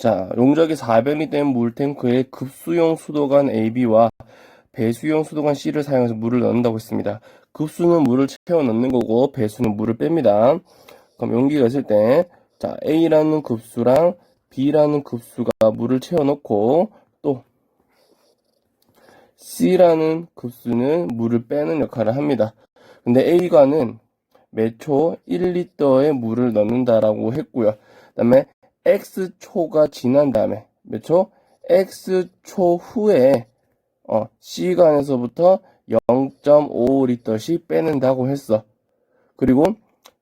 자, 용적이 400리 된 물탱크에 급수용 수도관 AB와 배수용 수도관 C를 사용해서 물을 넣는다고 했습니다. 급수는 물을 채워 넣는 거고 배수는 물을 뺍니다. 그럼 용기가 있을 때, 자, A라는 급수랑 B라는 급수가 물을 채워 넣고 또 C라는 급수는 물을 빼는 역할을 합니다. 근데 A관은 매초 1리터의 물을 넣는다라고 했고요. 그 다음에 X초가 지난 다음에 몇 초? X초 후에 어, C관에서부터 0.5리터씩 빼낸다고 했어. 그리고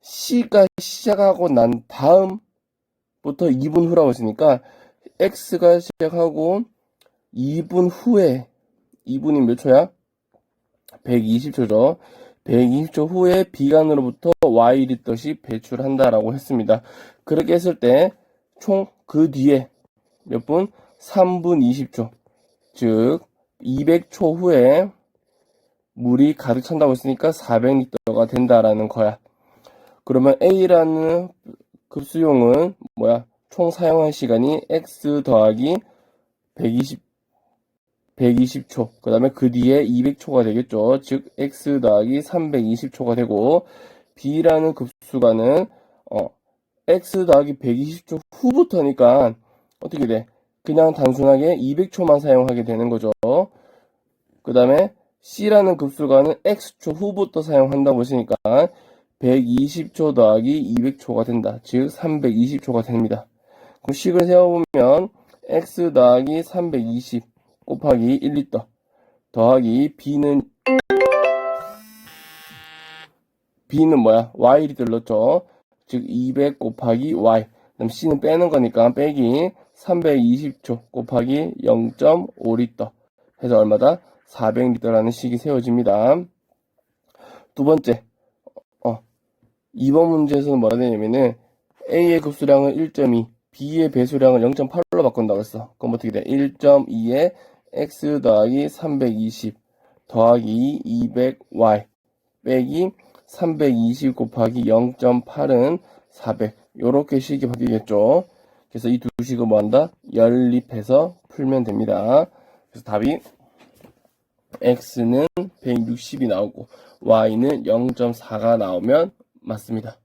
C가 시작하고 난 다음부터 2분 후라고 했으니까 X가 시작하고 2분 후에 2분이 몇 초야? 120초죠. 120초 후에 B관으로부터 Y리터씩 배출한다라고 했습니다. 그렇게 했을 때 총 그 뒤에 몇 분? 3분 20초. 즉 200초 후에 물이 가득 찬다고 했으니까 400리터가 된다라는 거야. 그러면 A라는 급수용은 뭐야? 총 사용한 시간이 X 더하기 120 120초. 그 다음에 그 뒤에 200초가 되겠죠. 즉, x 더하기 320초가 되고, b라는 급수가는, 어, x 더하기 120초 후부터니까, 어떻게 돼? 그냥 단순하게 200초만 사용하게 되는 거죠. 그 다음에 c라는 급수가는 x초 후부터 사용한다고 했으니까, 120초 더하기 200초가 된다. 즉, 320초가 됩니다. 그럼 식을 세워보면, x 더하기 320, 곱하기 1리터 더하기 b는 b는 뭐야? y리터를 넣었죠. 즉 200 곱하기 y 그럼 c는 빼는 거니까 빼기 320초 곱하기 0.5리터 해서 얼마다? 400리터라는 식이 세워집니다. 두 번째 어, 2번 문제에서는 뭐라 되냐면은 A의 급수량은 1.2 B의 배수량을 0.8로 바꾼다고 했어. 그럼 어떻게 돼? 1.2에 x 더하기 320 더하기 200y 빼기 320 곱하기 0.8은 400 요렇게 식이 바뀌겠죠. 그래서 이 두 식을 뭐 한다? 연립해서 풀면 됩니다. 그래서 답이 x는 160이 나오고 y는 0.4가 나오면 맞습니다.